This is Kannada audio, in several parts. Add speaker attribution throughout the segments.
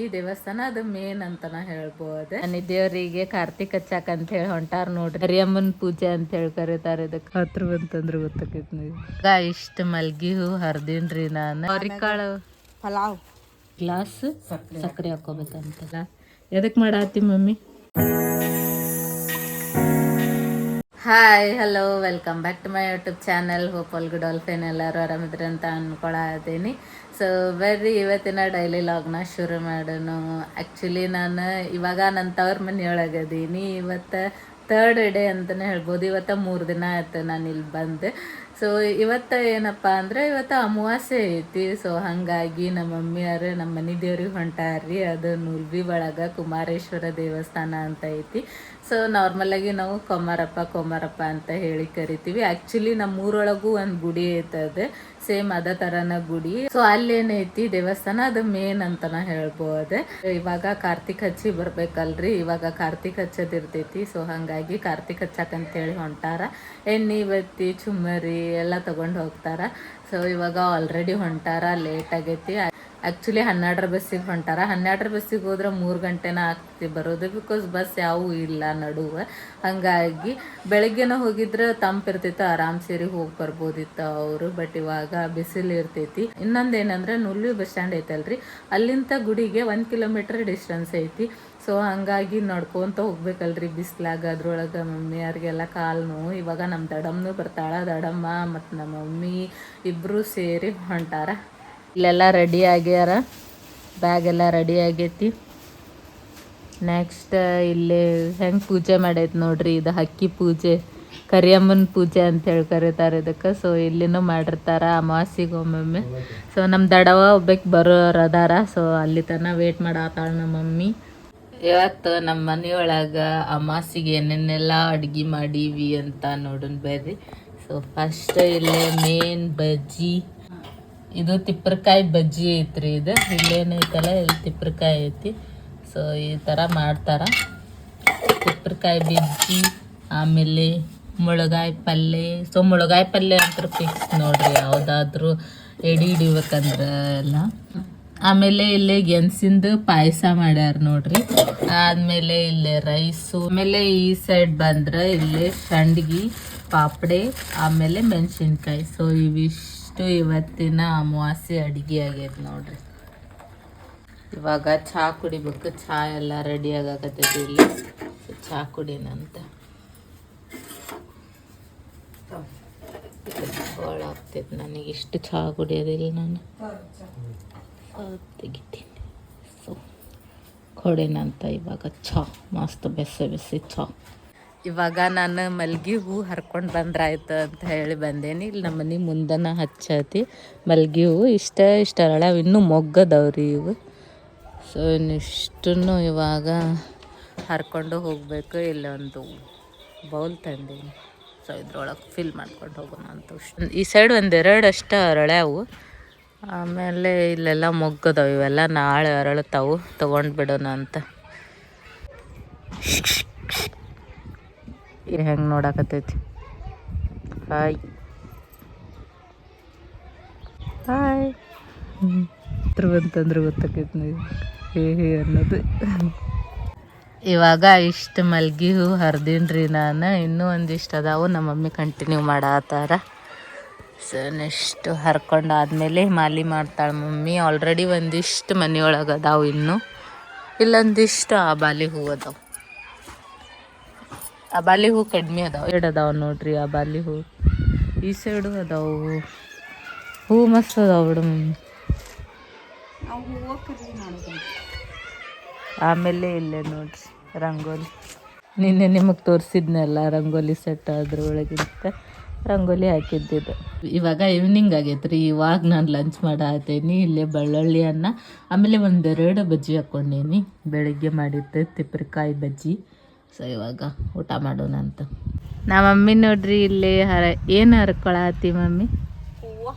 Speaker 1: ಈ ದೇವಸ್ಥಾನ ಅದು ಮೇನ್ ಅಂತಾನ ಹೇಳ್ಬೋದು. ಅಲ್ಲಿ ದೇವರಿಗೆ ಕಾರ್ತಿಕ್ ಹಚ್ಚಾಕ ಅಂತ ಹೇಳಿ ಹೊಂಟಾರ ನೋಡ್ರಿ. ಹರಿಯಮ್ಮನ್ ಪೂಜೆ ಅಂತ ಹೇಳಿ ಕರೀತಾರೆ ಇದಕ್ಕೆ ಹತ್ರ ಬಂತಂದ್ರೆ ಗೊತ್ತಾಕೈತಿ ನೀವು ಇಷ್ಟ ಮಲ್ಗಿ ಹೂ ಹರ್ದಿನ್ರಿ ನಾನು. ಅವ್ರಿಕಾಳು?
Speaker 2: ಪಲಾವ್.
Speaker 1: ಗ್ಲಾಸ್? ಸಕ್ಕರೆ ಹಾಕೋಬೇಕಂತ ಎದಕ್ ಮಾಡಾತಿ mummy? Hi hello welcome back to my YouTube channel hope all good all fine ಎಲ್ಲರೂ ಆರಾಮಿದ್ರೆ ಅಂತ ಅನ್ಕೊಳತೀನಿ ಸೊ ಬರ್ರಿ, ಇವತ್ತಿನ ಡೈಲಿ ಲಾಗ್ನ ಶುರು ಮಾಡೋಣ. ಆ್ಯಕ್ಚುಲಿ ನಾನು ಇವಾಗ ನನ್ನ ತವ್ರ ಮನೆಯೊಳಗದೀನಿ. ಇವತ್ತು ತರ್ಡ್ ಡೇ ಅಂತಲೇ ಹೇಳ್ಬೋದು. ಇವತ್ತು ಮೂರು ದಿನ ಆಯ್ತು ನಾನು ಇಲ್ಲಿ ಬಂದೆ. ಸೊ ಇವತ್ತು ಏನಪ್ಪ ಅಂದ್ರೆ ಇವತ್ತು ಅಮಾವಾಸ್ಯೆ ಐತಿ. ಸೊ ಹಾಗಾಗಿ ನಮ್ಮ ಮಮ್ಮಿಯವರು, ನಮ್ಮ ಮನೆ ದೇವ್ರಿಗೆ ಹೊಂಟಾರ್ರಿ. ಅದು ನುಲ್ಬಿ ಒಳಗೆ ಕುಮಾರೇಶ್ವರ ದೇವಸ್ಥಾನ ಅಂತ ಐತಿ. ಸೊ ನಾರ್ಮಲಾಗಿ ನಾವು ಕೊಮಾರಪ್ಪ ಕೊಮಾರಪ್ಪ ಅಂತ ಹೇಳಿ ಕರಿತೀವಿ. ಆ್ಯಕ್ಚುಲಿ ನಮ್ಮ ಊರೊಳಗೂ ಒಂದು ಗುಡಿ ಐತದೆ ಸೇಮ್ ಅದ ತರನ ಗುಡಿ. ಸೊ ಅಲ್ಲೇನೈತಿ ದೇವಸ್ಥಾನ, ಅದು ಮೇನ್ ಅಂತನ ಹೇಳ್ಬೋದೆ. ಇವಾಗ ಕಾರ್ತಿಕ್ ಹಚ್ಚಿ ಬರ್ಬೇಕಲ್ರಿ. ಇವಾಗ ಕಾರ್ತಿಕ್ ಹಚ್ಚೋದ್ ಇರ್ತೈತಿ. ಸೊ ಹಂಗಾಗಿ ಕಾರ್ತಿಕ್ ಹಚ್ಚಕಂತೇಳಿ ಹೊಂಟಾರ. ಎಣ್ಣೆ ಬತ್ತಿ ಚುಮ್ಮರಿ, ಎಲ್ಲ ತಗೊಂಡ್ ಹೋಗ್ತಾರ. ಸೊ ಇವಾಗ ಆಲ್ರೆಡಿ ಹೊಂಟಾರ ಲೇಟ್ ಆಗೈತಿ. ಆ್ಯಕ್ಚುಲಿ ಹನ್ನೆರಡರ ಬಸ್ಸಿಗೆ ಹೊಂಟಾರ. ಹನ್ನೆರಡರ ಬಸ್ಸಿಗೆ ಹೋದ್ರೆ ಮೂರು ಗಂಟೆನ ಆಗ್ತಿ ಬರೋದು. ಬಿಕಾಸ್ ಬಸ್ ಯಾವೂ ಇಲ್ಲ ನಡುವೆ. ಹಾಗಾಗಿ ಬೆಳಗ್ಗೆನ ಹೋಗಿದ್ರೆ ತಂಪಿರ್ತೈತೆ ಆರಾಮ್ ಸೇರಿ ಹೋಗಿ ಬರ್ಬೋದಿತ್ತು ಅವರು. ಬಟ್ ಇವಾಗ ಬಿಸಿಲು ಇರ್ತೈತಿ. ಇನ್ನೊಂದೇನಂದ್ರೆ ನುಲ್ಲಿ ಬಸ್ ಸ್ಟ್ಯಾಂಡ್ ಐತಲ್ರಿ. ಅಲ್ಲಿಂದ ಗುಡಿಗೆ ಒಂದು ಕಿಲೋಮೀಟರ್ ಡಿಸ್ಟೆನ್ಸ್ ಐತಿ. ಸೊ ಹಂಗಾಗಿ ನಡ್ಕೊಂತ ಹೋಗ್ಬೇಕಲ್ರಿ ಬಿಸ್ಲಾಗ. ಅದ್ರೊಳಗೆ ಮಮ್ಮಿಯವ್ರಿಗೆಲ್ಲ ಕಾಲು ನೋವು. ಇವಾಗ ನಮ್ಮ ದಡಮ್ನು ಬರ್ತಾಳ. ದಡಮ್ಮ ಮತ್ತು ನಮ್ಮ ಮಮ್ಮಿ ಇಬ್ಬರು ಸೇರಿ ಹೊಂಟಾರ. ಇಲ್ಲೆಲ್ಲ ರೆಡಿ ಆಗ್ಯಾರ. ಬ್ಯಾಗ್ ಎಲ್ಲ ರೆಡಿ ಆಗೈತಿ. ನೆಕ್ಸ್ಟ್ ಇಲ್ಲಿ ಹೆಂಗೆ ಪೂಜೆ ಮಾಡೈತೆ ನೋಡ್ರಿ, ಇದು ಹಕ್ಕಿ ಪೂಜೆ, ಕರಿಯಮ್ಮನ ಪೂಜೆ ಅಂತ ಹೇಳಿ ಕರೀತಾರೆ ಇದಕ್ಕೆ. ಸೊ ಇಲ್ಲಿನೂ ಮಾಡಿರ್ತಾರ ಅಮಾವಾಸ್ಯೆಗೆ ಒಮ್ಮೊಮ್ಮೆ ಸೊ ನಮ್ಮ ದಡವ ಒಬ್ಬಕ್ಕೆ ಬರೋರು ಅದಾರ. ಸೊ ಅಲ್ಲಿ ತನಕ ವೇಟ್ ಮಾಡತ್ತಾಳ ನಮ್ಮ ಮಮ್ಮಿ. ಇವತ್ತು ನಮ್ಮ ಮನೆಯೊಳಗೆ ಅಮಾಸಿಗೆ ಏನೇನೆಲ್ಲ ಅಡ್ಗೆ ಮಾಡೀವಿ ಅಂತ ನೋಡೋಣ ಬರ್ರಿ ಸೊ ಫಸ್ಟ್ ಇಲ್ಲೇ ಮೇನ್ ಬಜ್ಜಿ ಇದು ತಿಪ್ಪರಕಾಯಿ ಬಜ್ಜಿ ಐತ್ರಿ ಇದು. ಇಲ್ಲೇನೈತಲ್ಲ ಇಲ್ಲಿ ತಿಪ್ಪರಕಾಯಿ ಐತಿ. ಸೊ ಈ ಥರ ಮಾಡ್ತಾರ. ತಿಪ್ಪರಕಾಯಿ ಬಜ್ಜಿ, ಆಮೇಲೆ ಮುಳಗಾಯಿ ಪಲ್ಯ ಸೊ ಮುಳಗಾಯಿ ಪಲ್ಯ ಅಂತ ಫಿಕ್ಸ್ ನೋಡ್ರಿ, ಯಾವುದಾದ್ರೂ ಎಡಿ ಹಿಡಿಬೇಕಂದ್ರೆ ಎಲ್ಲ. ಆಮೇಲೆ ಇಲ್ಲಿ ಗೆಣಸಿಂದು ಪಾಯಸ ಮಾಡ್ಯಾರ ನೋಡ್ರಿ. ಆದ್ಮೇಲೆ ಇಲ್ಲಿ ರೈಸು. ಆಮೇಲೆ ಈ ಸೈಡ್ ಬಂದ್ರೆ ಇಲ್ಲಿ ಸಂಡ್ಗಿ ಪಾಪಡೆ, ಆಮೇಲೆ ಮೆಣಸಿನ್ಕಾಯಿ. ಸೊ ಇವಿಷ್ಟು ಇವತ್ತಿನ ಅಮಾವಾಸ್ಯೆ ಅಡಿಗೆ ಆಗ್ಯದ ನೋಡ್ರಿ. ಇವಾಗ ಚಹಾ ಕುಡಿಬೇಕು ಚಹಾ ಎಲ್ಲ ರೆಡಿ ಆಗಾಕತ್ತೈತಿ ಇಲ್ಲಿ. ಚಹಾ ಕುಡಿನಂತ ಭಾಳ ಆಗ್ತೈತೆ ನನಗೆ ಇಷ್ಟು ಚಹಾ ಕುಡಿಯೋದಿಲ್ಲ ನಾನು. ತೆಗಿತೀನಿ. ಸೊ ಕೊಡಿನಂತ ಇವಾಗ ಚಹಾ ಮಸ್ತ್ ಬೆಸೆ ಬೆಸಿ ಚಹಾ ಇವಾಗ ನಾನು ಮಲ್ಗಿ ಹೂ ಹರ್ಕೊಂಡು ಬಂದ್ರಾಯ್ತು ಅಂತ ಹೇಳಿ ಬಂದೇನಿ. ಇಲ್ಲಿ ನಮ್ಮ ಮನೆ ಮುಂದನ ಹಚ್ಚತಿ. ಮಲ್ಗಿ ಹೂ ಇಷ್ಟ ಇಷ್ಟ ಅರಳಾವ ಇನ್ನೂ ಮೊಗ್ಗದವ್ರಿ ಇವು. ಸೊ ಇನ್ನಿಷ್ಟನ್ನು ಇವಾಗ ಹರ್ಕೊಂಡು ಹೋಗಬೇಕು. ಇಲ್ಲೊಂದು ಬೌಲ್ ತಂದೀನಿ. ಸೊ ಇದ್ರೊಳಗೆ ಫಿಲ್ ಮಾಡ್ಕೊಂಡು ಹೋಗೋಣ ಅಂತ ಈ ಸೈಡ್ ಒಂದೆರಡು ಅಷ್ಟು ಅರಳ್ಯಾವು ಆಮೇಲೆ ಇಲ್ಲೆಲ್ಲ ಮೊಗ್ಗದವು ಇವೆಲ್ಲ ನಾಳೆ ಅರಳತಾವು. ತೊಗೊಂಡು ಬಿಡೋಣ ಅಂತ. ಹೆಂಗೆ ನೋಡಕತ್ತೈತಿ. ಹಾಯ್ ಹಾಯ್ ಹತ್ರ ಬಂತಂದ್ರೆ ಗೊತ್ತಾಕೈತಿ ನೀವು ಹೇ ಹೇ ಅನ್ನೋದು. ಇವಾಗ ಇಷ್ಟು ಮಲ್ಗಿ ಹೂ ರೀ ನಾನು. ಇನ್ನೂ ಒಂದಿಷ್ಟು ಅದಾವು. ನಮ್ಮ ಮಮ್ಮಿ ಕಂಟಿನ್ಯೂ ಮಾಡತ್ತಾರ ಸೊ ನೆಕ್ಸ್ಟ್ ಹರ್ಕೊಂಡು ಆದಮೇಲೆ ಮಾಲಿ ಮಾಡ್ತಾಳೆ ಮಮ್ಮಿ. ಆಲ್ರೆಡಿ ಒಂದಿಷ್ಟು ಮನೆಯೊಳಗೆ ಅದಾವು ಇನ್ನೂ. ಇಲ್ಲೊಂದಿಷ್ಟು ಬಾಲಿ ಹೂ ಅದಾವು. ಆಬಾಲಿ ಹೂ ಕಡಿಮೆ ಅದಾವ. ಎರಡು ಅದಾವ ನೋಡ್ರಿ ಬಾಲಿ ಹೂ ಈ ಸೈಡು ಅದಾವು. ಹೂ ಮಸ್ತ್ ಅದಾವ ಬಿಡು ಆಮೇಲೆ ಇಲ್ಲೇ ನೋಡ್ರಿ ರಂಗೋಲಿ. ನಿನ್ನೆ ನಿಮಗೆ ತೋರಿಸಿದ್ನಲ್ಲ ರಂಗೋಲಿ ಸೆಟ್ ಅದ್ರೊಳಗಿಂತ ರಂಗೋಲಿ ಹಾಕಿದ್ದಿದ್ದು ಇವಾಗ ಈವ್ನಿಂಗ್ ಆಗೈತೆ ಇವಾಗ ನಾನು ಲಂಚ್ ಮಾಡಾತೀನಿ, ಇಲ್ಲೇ ಬೆಳ್ಳುಳ್ಳಿ ಅನ್ನ, ಆಮೇಲೆ ಒಂದೆರಡು ಬಜ್ಜಿ ಹಾಕ್ಕೊಂಡೀನಿ ಬೆಳಿಗ್ಗೆ ಮಾಡಿದ್ದೆ ತಿಪ್ಪರಿಕಾಯಿ ಬಜ್ಜಿ. ಸೊ ಇವಾಗ ಊಟ ಮಾಡೋಣ ಅಂತ. ನಮ್ಮ ಮಮ್ಮಿ ನೋಡ್ರಿ ಇಲ್ಲಿ ಹರ ಏನು ಹರ್ಕೊಳತಿ ಮಮ್ಮಿ?
Speaker 2: ಹೂವು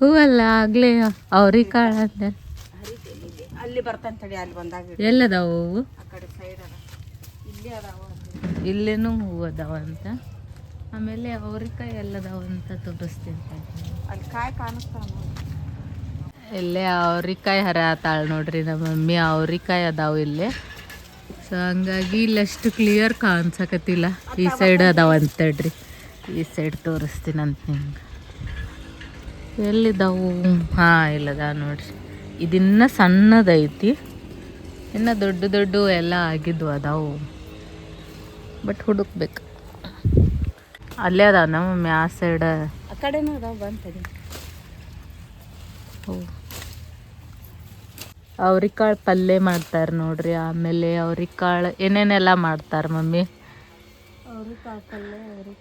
Speaker 1: ಹೂವಲ್ಲ ಆಗಲೇ ಅವ್ರಿಗೆ ಕಾಳು ಅಂದೆ
Speaker 2: ಹರಿತೀನಿ ಅಲ್ಲಿ ಬರ್ತಂತೇಳಿ ಅಲ್ಲಿ ಬಂದಾಗ
Speaker 1: ಎಲ್ಲದಾವ ಹೂವು? ಇಲ್ಲೇನೂ ಹೂವು ಅದಾವ ಅಂತ. ಆಮೇಲೆ ಅವ್ರಿಕಾಯಿ ಎಲ್ಲದಾವ ಅಂತ ತೋರಿಸ್ತೀನಿ
Speaker 2: ಅಲ್ಲಿ ಕಾಯಿ ಕಾಣಿಸ್ತಾವ
Speaker 1: ಇಲ್ಲೇ ಅವ್ರಿಕಾಯಿ ಹರ ಆತಾಳ ನೋಡ್ರಿ ನಮ್ಮ ಮಮ್ಮಿ ಅವ್ರಿಕಾಯಿ ಅದಾವ ಇಲ್ಲೇ. ಸೊ ಹಂಗಾಗಿ ಇಲ್ಲಷ್ಟು ಕ್ಲಿಯರ್ ಕಾಣಿಸಕತ್ತಿಲ್ಲ. ಈ ಸೈಡ್ ಅದಾವ ಅಂತೇಳ್ರಿ ಈ ಸೈಡ್ ತೋರಿಸ್ತೀನಂತ ನಿಮ್ಗೆ. ಎಲ್ಲಿದ್ದಾವು ಹಾಂ ಇಲ್ಲದ ನೋಡ್ರಿ. ಇದಿನ್ನ ಸಣ್ಣದೈತಿ. ಇನ್ನು ದೊಡ್ಡ ದೊಡ್ಡ ಎಲ್ಲ ಆಗಿದ್ವು ಅದಾವು. ಬಟ್ ಹುಡುಕ್ಬೇಕು. ಅಲ್ಲೇ ಅದಾವ ನಮ್ಮ ಆ ಸೈಡ್
Speaker 2: ಆ ಕಡೆನೂ ಅದಾವ ಬಂತಡಿ
Speaker 1: ಅವ್ರಿಕಾಳು ಪಲ್ಯ ಮಾಡ್ತಾರೆ ನೋಡ್ರಿ ಆಮೇಲೆ ಅವ್ರಿಕಾಳು ಏನೇನೆಲ್ಲ ಮಾಡ್ತಾರೆ ಮಮ್ಮಿ?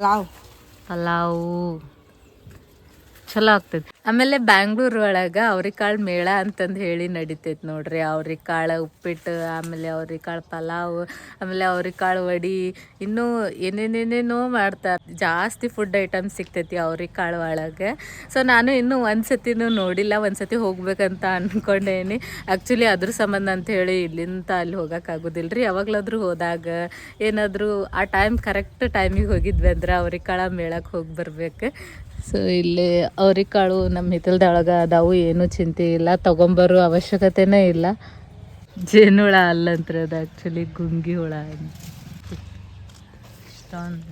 Speaker 2: ಲಾವ್
Speaker 1: ಪಲಾವು. ಚಲೋ ಆಗ್ತೈತಿ. ಆಮೇಲೆ ಬ್ಯಾಂಗ್ಳೂರ್ ಒಳಗೆ ಅವ್ರಿಕಾಳು ಮೇಳ ಅಂತಂದು ಹೇಳಿ ನಡಿತೈತೆ ನೋಡ್ರಿ. ಅವ್ರಿಕಾಳು ಉಪ್ಪಿಟ್ಟು, ಆಮೇಲೆ ಅವ್ರಿಕಾಳು ಪಲಾವ್, ಆಮೇಲೆ ಅವ್ರಿಕಾಳು ವಡಿ, ಇನ್ನೂ ಏನೇನೇನೇನೋ ಮಾಡ್ತಾರೆ. ಜಾಸ್ತಿ ಫುಡ್ ಐಟಮ್ ಸಿಗ್ತೈತಿ ಅವ್ರಿಕಾಳು ಒಳಗೆ. ಸೊ ನಾನು ಇನ್ನೂ ಒಂದು ನೋಡಿಲ್ಲ ಒಂದು ಸತಿ ಹೋಗ್ಬೇಕಂತ ಅಂದ್ಕೊಂಡೇನಿ ಆ್ಯಕ್ಚುಲಿ ಅದ್ರ ಸಂಬಂಧ ಅಂತ ಹೇಳಿ ಇಲ್ಲಿಂದ ಅಲ್ಲಿ ಹೋಗೋಕ್ಕಾಗೋದಿಲ್ಲ ರೀ ಯಾವಾಗಲಾದ್ರೂ ಹೋದಾಗ ಏನಾದರೂ ಆ ಟೈಮ್ ಕರೆಕ್ಟ್ ಟೈಮಿಗೆ ಹೋಗಿದ್ವಿ ಅಂದ್ರೆ ಅವ್ರಿಕಾಳ ಮೇಳಕ್ಕೆ ಹೋಗಿ ಬರ್ಬೇಕು. ಸೊ ಇಲ್ಲಿ ಅವ್ರಿಕಾಳು ನಮ್ಮ ಹಿತ್ತಲ್ದೊಳಗೆ ಅದಾವು ಏನೂ ಚಿಂತೆ ಇಲ್ಲ. ತೊಗೊಂಬರೋ ಅವಶ್ಯಕತೆನೇ ಇಲ್ಲ. ಜೇನುಹುಳ ಅಲ್ಲಂತ್ರ ಅದು ಆ್ಯಕ್ಚುಲಿ ಗುಂಗಿ ಹುಳ ಇಷ್ಟೊಂದು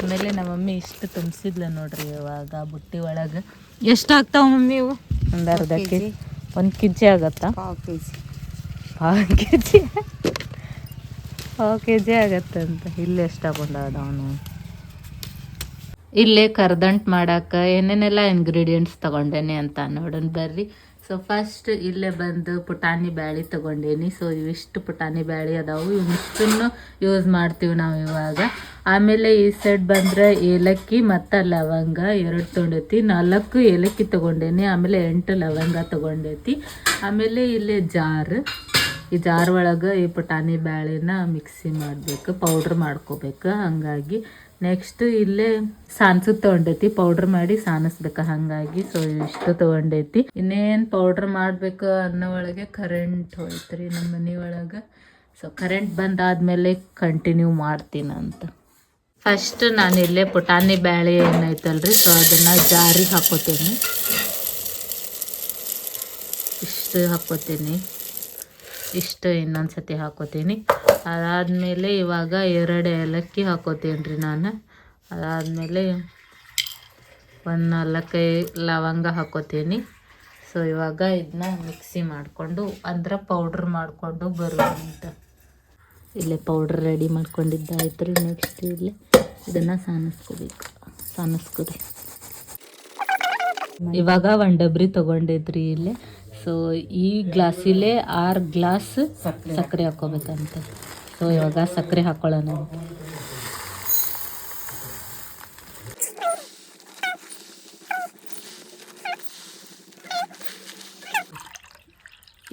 Speaker 1: ಆಮೇಲೆ ನಮ್ಮ ಮಮ್ಮಿ ಇಷ್ಟು ತುಂಬಿಸಿದ್ಲ ನೋಡ್ರಿ ಇವಾಗ ಬುಟ್ಟಿ ಒಳಗೆ. ಎಷ್ಟು ಆಗ್ತಾವ ಮಮ್ಮಿ ಇವು? ಒಂದು ಅರ್ಧ ಕೆ ಜಿ ಒಂದು ಕೆ ಜಿ ಆಗತ್ತಾ?
Speaker 2: ಪಾವ್ ಕೆ ಜಿ
Speaker 1: ಪಾವು ಕೆ ಜಿ ಪಾವು ಕೆ ಜಿ ಆಗತ್ತಂತ. ಇಲ್ಲಿ ಎಷ್ಟು ಹಾಕೊಂಡಾವ ಅವನು ಇಲ್ಲೇ ಕರ್ದಂಟು ಮಾಡಕ್ಕೆ ಏನೇನೆಲ್ಲ ಇಂಗ್ರೀಡಿಯೆಂಟ್ಸ್ ತೊಗೊಂಡೇನಿ ಅಂತ ನೋಡೋಣ, ಬರ್ರಿ. ಸೊ ಫಸ್ಟ್ ಇಲ್ಲೇ ಬಂದು ಪುಟಾಣಿ ಬ್ಯಾಳಿ ತೊಗೊಂಡೇನಿ. ಸೊ ಇವಿಷ್ಟು ಪುಟಾಣಿ ಬ್ಯಾಳಿ ಅದಾವು. ಇವಿಷ್ಟನ್ನು ಯೂಸ್ ಮಾಡ್ತೀವಿ ನಾವು ಇವಾಗ. ಆಮೇಲೆ ಈ ಸೈಡ್ ಬಂದ್ರೆ ಏಲಕ್ಕಿ ಮತ್ತು ಲವಂಗ, ಎರಡು ತೊಗೊಂಡೈತಿ ನಾಲ್ಕು ಏಲಕ್ಕಿ ತೊಗೊಂಡೇನಿ, ಆಮೇಲೆ ಎಂಟು ಲವಂಗ ತಗೊಂಡೈತಿ. ಆಮೇಲೆ ಇಲ್ಲೇ ಜಾರ್. ಈ ಜಾರ್ ಒಳಗೆ ಈ ಪುಟಾಣಿ ಬ್ಯಾಳಿನ ಮಿಕ್ಸಿ ಮಾಡಬೇಕು ಪೌಡ್ರ್ ಮಾಡ್ಕೋಬೇಕು. ಹಾಗಾಗಿ ನೆಕ್ಸ್ಟ್ ಇಲ್ಲೇ ಸಾನ್ಸದ್ ತಗೊಂಡೈತಿ ಪೌಡ್ರ್ ಮಾಡಿ ಸಾನಿಸ್ಬೇಕು. ಹಾಗಾಗಿ ಸೊ ಇಷ್ಟು ತೊಗೊಂಡೈತಿ. ಇನ್ನೇನು ಪೌಡ್ರ್ ಮಾಡಬೇಕು ಅನ್ನೋ ಒಳಗೆ ಕರೆಂಟ್ ಹೋಯ್ತ್ರಿ ನಮ್ಮ ಮನೆ ಒಳಗೆ. ಸೊ ಕರೆಂಟ್ ಬಂದಾದ್ಮೇಲೆ ಕಂಟಿನ್ಯೂ ಮಾಡ್ತೀನಂತ. ಫಸ್ಟ್ ನಾನು ಇಲ್ಲೇ ಪುಟಾಣಿ ಬ್ಯಾಳೆ ಏನೈತಲ್ರಿ ಸೊ ಅದನ್ನು ಜಾರಿಗೆ ಹಾಕೋತೀನಿ. ಇಷ್ಟು ಹಾಕೋತೀನಿ. ಇಷ್ಟು ಇನ್ನೊಂದು ಸತಿ ಹಾಕೋತೀನಿ. ಅದಾದಮೇಲೆ ಇವಾಗ ಎರಡು ಏಲಕ್ಕಿ ಹಾಕೋತೀನಿ ರೀ ನಾನು. ಅದಾದಮೇಲೆ ಒಂದು ನಾಲ್ಕೈ ಲವಂಗ ಹಾಕೋತೀನಿ. ಸೊ ಇವಾಗ ಇದನ್ನ ಮಿಕ್ಸಿ ಮಾಡಿಕೊಂಡು, ಅಂದ್ರೆ ಪೌಡ್ರ್ ಮಾಡಿಕೊಂಡು ಬರುವಂತ. ಇಲ್ಲೇ ಪೌಡ್ರ್ ರೆಡಿ ಮಾಡ್ಕೊಂಡಿದ್ದಾಯ್ತು ರೀ ನೆಕ್ಸ್ಟ್ ಇಲ್ಲಿ. ಇದನ್ನು ಸಾನಿಸ್ಕೋಬೇಕು. ಸಾನಿಸ್ಕೊರಿ. ಇವಾಗ ಒಂದು ಡಬ್ರಿ ತೊಗೊಂಡಿದ್ರಿ ಇಲ್ಲೇ. ಸೊ ಈ ಗ್ಲಾಸಿಲೆ ಆರು ಗ್ಲಾಸ್ ಸಕ್ಕರೆ ಹಾಕೋಬೇಕಂತ. ಸೊ ಇವಾಗ ಸಕ್ಕರೆ ಹಾಕೊಳ್ಳೋಣ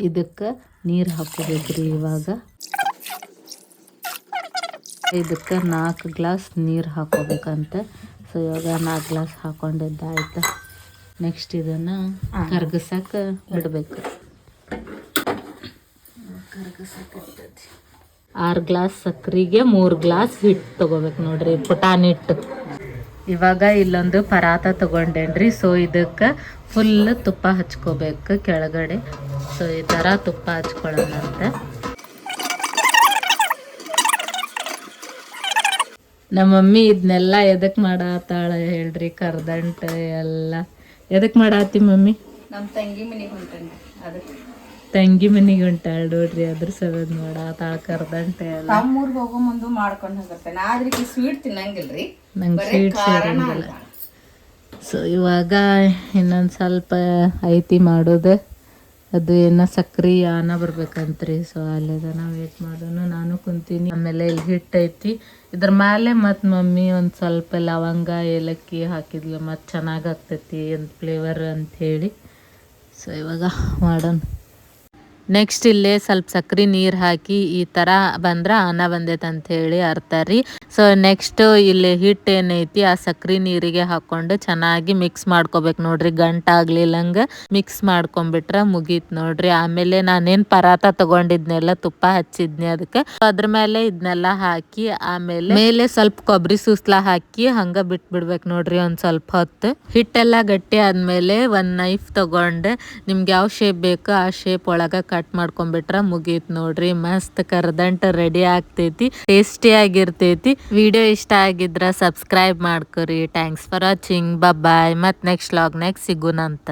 Speaker 1: ಇದಕ್ಕೆ ನೀರು ಹಾಕೋಬೇಕ್ರಿ ಇವಾಗ. ಇದಕ್ಕೆ ನಾಲ್ಕು ಗ್ಲಾಸ್ ನೀರು ಹಾಕೋಬೇಕಂತ ಸೊ ಇವಾಗ ನಾಲ್ಕು ಗ್ಲಾಸ್ ಹಾಕೊಂಡಿದ್ದಾಯ್ತು ನೆಕ್ಸ್ಟ್ ಇದನ್ನು ಕರ್ಗಸಕ್ಕೆ ಬಿಡಬೇಕು. ಆರು ಗ್ಲಾಸ್ ಸಕ್ಕರೆಗೆ ಮೂರು ಗ್ಲಾಸ್ ಹಿಟ್ಟು ತಗೋಬೇಕು ನೋಡ್ರಿ ಪುಟಾನ್ ಹಿಟ್ಟು. ಇವಾಗ ಇಲ್ಲೊಂದು ಪರಾತ ತಗೊಂಡೇನ್ರಿ, ಸೊ ಇದಕ್ಕೆ ಫುಲ್ ತುಪ್ಪ ಹಚ್ಕೋಬೇಕು ಕೆಳಗಡೆ. ಸೊ ಈ ಥರ ತುಪ್ಪ ಹಚ್ಕೊಳ್ಳೋಣಂತೆ ನಮ್ಮ ಮಮ್ಮಿ ಇದನ್ನೆಲ್ಲ ಎದಕ್ಕೆ ಮಾಡತ್ತಾಳ ಹೇಳ್ರಿ, ಕರ್ದಂಟ ಎಲ್ಲ. ಎದಕ್ಕೆ ಮಾಡಾತಿ ಮಮ್ಮಿ?
Speaker 2: ನಮ್ಮ ತಂಗಿ ಮನೆಗೆ ಹೊಂಟೇನೆ ಅದಕ್ಕೆ.
Speaker 1: ತಂಗಿ ಮನೆಗೆ ಹೊಂಟಾಳ ನೋಡ್ರಿ ಅದ್ರ ಸಲುವಾಗಿ ನೋಡ ಕರ್ದಂಟ ಎಲ್ಲ
Speaker 2: ತಮ್ಮೂರ್ಗೆ ಹೋಗೋ ಮುಂದು ಮಾಡ್ಕೊಂಡು ಹೋಗಿರ್ತೇನೆ ಆದ್ರೆ ಸ್ವೀಟ್ ತಿನ್ನಂಗಿಲ್ರಿ.
Speaker 1: ನಂಗೆ
Speaker 2: ಬರೀ
Speaker 1: ಸ್ವೀಟ್ ಸೇರಂಗಿಲ್ಲ ಸೊ ಇವಾಗ ಇನ್ನೊಂದು ಸ್ವಲ್ಪ ಐತಿ ಮಾಡೋದು. ಅದು ಏನೋ ಸಕ್ರಿ ಆನ ಬರ್ಬೇಕಂತ್ರಿ. ಸೊ ಅಲ್ಲೇದನ ವೇಟ್ ಮಾಡೋನು. ನಾನು ಕುಂತೀನಿ. ಆಮೇಲೆ ಇಲ್ಲಿ ಹಿಟ್ಟು ಐತಿ. ಇದ್ರ ಮೇಲೆ ಮತ್ತು ಮಮ್ಮಿ ಒಂದು ಸ್ವಲ್ಪ ಲವಂಗ ಏಲಕ್ಕಿ ಹಾಕಿದ್ಲು. ಮತ್ತು ಚೆನ್ನಾಗಿ ಆಗ್ತೈತಿ ಒಂದು ಫ್ಲೇವರ್ ಅಂತ ಹೇಳಿ. ಸೊ ಇವಾಗ ಮಾಡೋಣ. ನೆಕ್ಸ್ಟ್ ಇಲ್ಲೇ ಸ್ವಲ್ಪ ಸಕ್ರೆ ನೀರು ಹಾಕಿ ಈ ಥರ ಬಂದ್ರೆ ಅನ್ನ ಬಂದೈತೆ ಅಂತ ಹೇಳಿ ಅರ್ಥ ರೀ. ಸೊ ನೆಕ್ಸ್ಟ್ ಇಲ್ಲಿ ಹಿಟ್ಟು ಏನೈತಿ ಆ ಸಕ್ರೆ ನೀರಿಗೆ ಹಾಕೊಂಡು ಚೆನ್ನಾಗಿ ಮಿಕ್ಸ್ ಮಾಡ್ಕೋಬೇಕು ನೋಡ್ರಿ. ಗಂಟಾಗ್ಲಿಲ್ಲಂಗೆ ಮಿಕ್ಸ್ ಮಾಡ್ಕೊಂಬಿಟ್ರೆ ಮುಗೀತು ನೋಡ್ರಿ. ಆಮೇಲೆ ನಾನೇನು ಪರಾತ ತಗೊಂಡಿದ್ನೆಲ್ಲ ತುಪ್ಪ ಹಚ್ಚಿದ್ನಿ ಅದಕ್ಕೆ. ಅದ್ರ ಮೇಲೆ ಇದನ್ನೆಲ್ಲ ಹಾಕಿ ಆಮೇಲೆ ಮೇಲೆ ಸ್ವಲ್ಪ ಕೊಬ್ಬರಿ ಸೂಸ್ಲ ಹಾಕಿ ಹಂಗ ಬಿಟ್ಬಿಡ್ಬೇಕು ನೋಡ್ರಿ ಒಂದು ಸ್ವಲ್ಪ ಹೊತ್ತು. ಹಿಟ್ಟೆಲ್ಲ ಗಟ್ಟಿ ಆದ್ಮೇಲೆ ಒಂದ್ ನೈಫ್ ತಗೊಂಡು ನಿಮ್ಗೆ ಯಾವ ಶೇಪ್ ಬೇಕು ಆ ಶೇಪ್ ಒಳಗ ಕಟ್ ಮಾಡ್ಕೊಂಡ್ಬಿಟ್ರೆ ಮುಗೀತು ನೋಡ್ರಿ. ಮಸ್ತ್ ಕರ್ದಂಟ ರೆಡಿ ಆಗ್ತೈತಿ. ಟೇಸ್ಟಿ ಆಗಿರ್ತೈತಿ. ವಿಡಿಯೋ ಇಷ್ಟ ಆಗಿದ್ರ ಸಬ್ಸ್ಕ್ರೈಬ್ ಮಾಡ್ಕೊರಿ. ಥ್ಯಾಂಕ್ಸ್ ಫಾರ್ ವಾಚಿಂಗ್ ಬಾಯ್ ಮತ್ ನೆಕ್ಸ್ಟ್ ಲಾಗ್ನಾಗ ಸಿಗುನಂತ.